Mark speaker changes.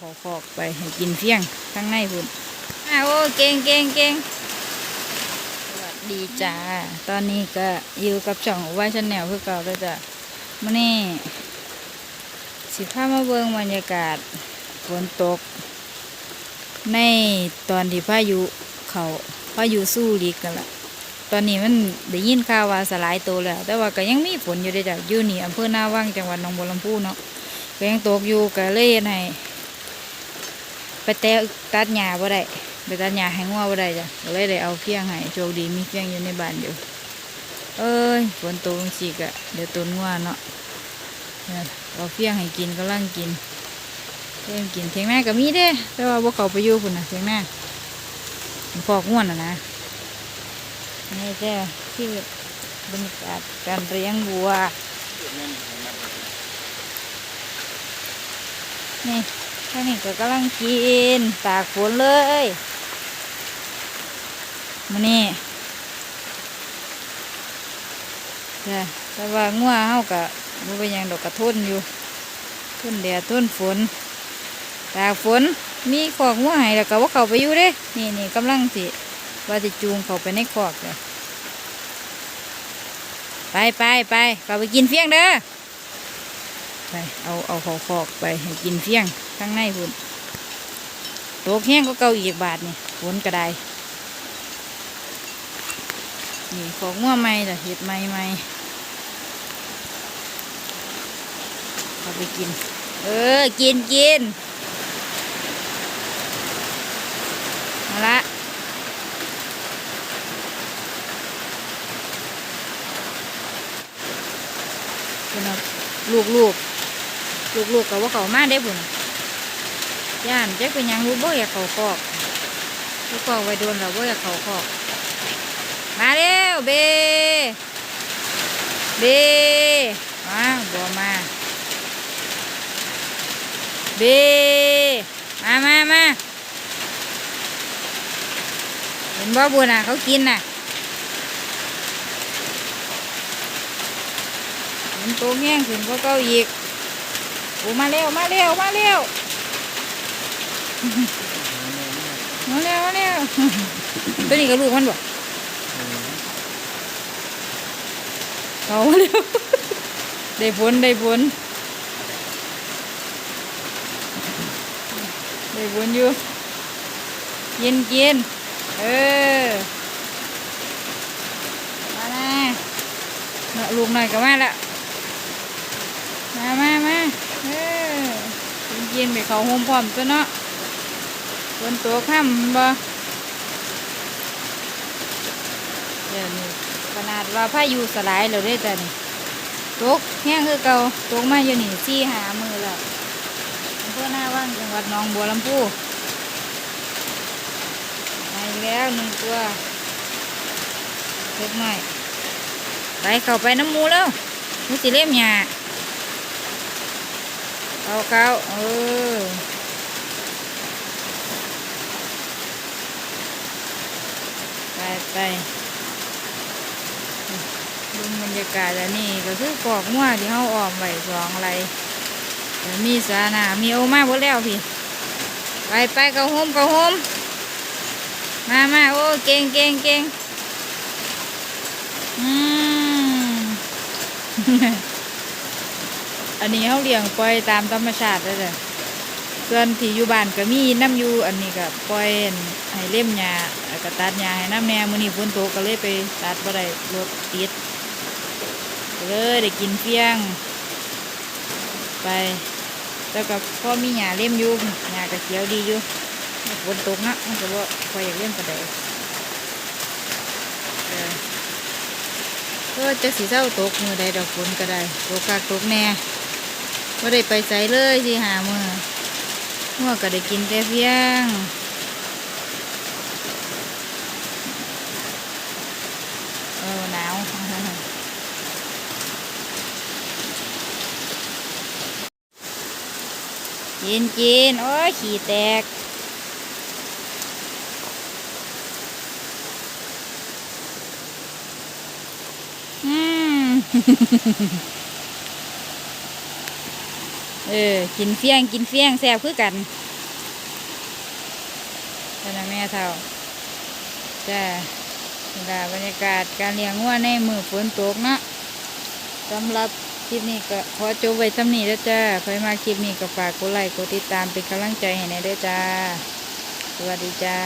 Speaker 1: ขอขอกไปให้กินเฟี้ยงข้างในพุ่นอ้าวโอ้เก่งเก่งเก่งสวัสดีจ้า ตอนนี้ก็อยู่กับช่องไว้ชันแนวคือเก่าแล้วจ้ะมื่อนี้สิพามาเบิ่งบรรยากาศฝนตก ในตอนที่พายุเขาพายุสู้ลีกกันละตอนนี้มันได้ยินข่าวว่าสลายตัวแล้ว แต่ว่าก็ยังมีฝนอยู่เด้อจ้ะอยู่นี่อำเภอหน้าว่างจังหวัดหนองบัวลำพูเนาะก็ยังตกอยู่ก็เลยเฮ็ดให้ ไปแตะตัดหญ้าบ่ได้ไปตัดหญ้าให้งัวบ่ได้จ้ะก็เลยได้เอาเพียงให้โชคดีมีเพียงอยู่ในบ้านอยู่เอ้ยฝนตกจังซี่ก็เดี๋ยวต้นงัวเนาะเนี่ยเอาเพียงให้กินกำลังกินเพิ่มกินเทียงหน้าก็มีเด้ แต่ว่าบ่เขาไปอยู่พุ่นนะเทียงหน้าฟอกง่วนน่ะนะนี่แจ้ที่บรรยากาศการเลี้ยงวัวนี่ ท่านี้ก็กำลังกินตากฝนเลยมานี่จ้ะแต่ว่างัวเฮาก็บ่เป็นยังดอกกระทุนอยู่ทุนแดดทุนฝน ตากฝนมีขอกงัวให้แล้วก็ว่าเขาไปอยู่เด้ นี่นี่กำลังสิว่าจะจูงเขาไปในขอกเลยไปไปไปเขาไปกินเฟี้ยงเด้อไปเอาเอาขาคอกไปให้กินเฟี้ยง ข้างในพุ่นโตกแห้งก็เก่าอีกบาทนี่ฝนกระไดนี่ของมั่วใหม่จ้ะเห็ดใหม่ใหม่เอาไปกิน เออ กินกินมาละเป็นเอาลูกลูกลูกกับว่าเขามาได้บุญ ย่านเจ๊เป็นยังรู้บ่อยากเขาคอกลูกคอกไว้โดนเราบ่อยากเขาคอก มาเร็วเบ เบมาบ่มา เบ มามามาเห็นบ่บุญอะเขากินน่ะเห็นตัวแง่งขึ้นก็เก้าอีกโอ้มาเร็วมาเร็วมาเร็ว มาเร็วมาเร็วตัวนี้ก็ลูกมันบ่เขาเร็วได้ผลได้ผลได้ผลอยู่กินกินเออ มาแน่นาะลูกหน่อยก็มาแล้วมามามาเออ เย็นๆไปเขาโฮมพร้อมตัวเนาะ ฝนตัวค่ำบ่เดี๋ยวนี้ขนาดว่าพายุสลายแล้วเด้จ้ะนี่ตกแห้งคือเก่าตกมาอยู่นี่สี่หามือแล้วอำเภอหน้าว่างจังหวัดหนองบัวลำพูมาแล้วหนึ่งตัวเล็กน้อยไปเข้าไปน้ำมูแล้วมูสิเล่มหยาเอาเขาเออ ไปดูบรรยากาศแล้วนี่ก็คือกอกมั่วที่เขาออมไว้สองอะไรมีสาหนามีโอมาหมดแล้วพี่ ไปไปเกาโฮมเกาโฮมมามาโอ้เก่งเก่งเก่งอืมอันนี้เขาเลี้ยงปล่อยตามธรรมชาติเลยจ้ะ ส่วนที่อยู่บ้านก็มีน้ำอยู่อันนี้ก็ปล่อยให้เล่มหญ้าก็ตัดหญ้าให้น้ำแน่มื้อนี้ฝนตกก็เลยไปตัดบ่ได้รถติดเลยได้กินเฟี้ยง ไปแล้วก็พ่อมีหญ้าเล่มอยู่หญ้าก็เขียวดีอยู่ฝนตกนะมันก็บ่ค่อยอยากเล่นปานใดเออก็จะสีเศร้าตกมือใดดอกฝนก็ได้ตกกากตกแน่ว่าได้ไปใส่เลยสิหามือ หัวก็ได้กินแต่เพียงเออหนาวกินกินโอ้ยขี่แตกอืม เออ กินเฟี้ยงกินเฟี้ยงแซ่บคือกันพ่อแม่เท่าจ้านี่บรรยากาศการเลี้ยงงัวในมือฝนตกนะสำหรับคลิปนี้ก็ขอจบไว้สำนี้แล้วจ้าใครมาคลิปนี้ก็ฝากกดไลค์กดติดตามเป็นกำลังใจให้ในด้วยจ้า สวัสดีจ้า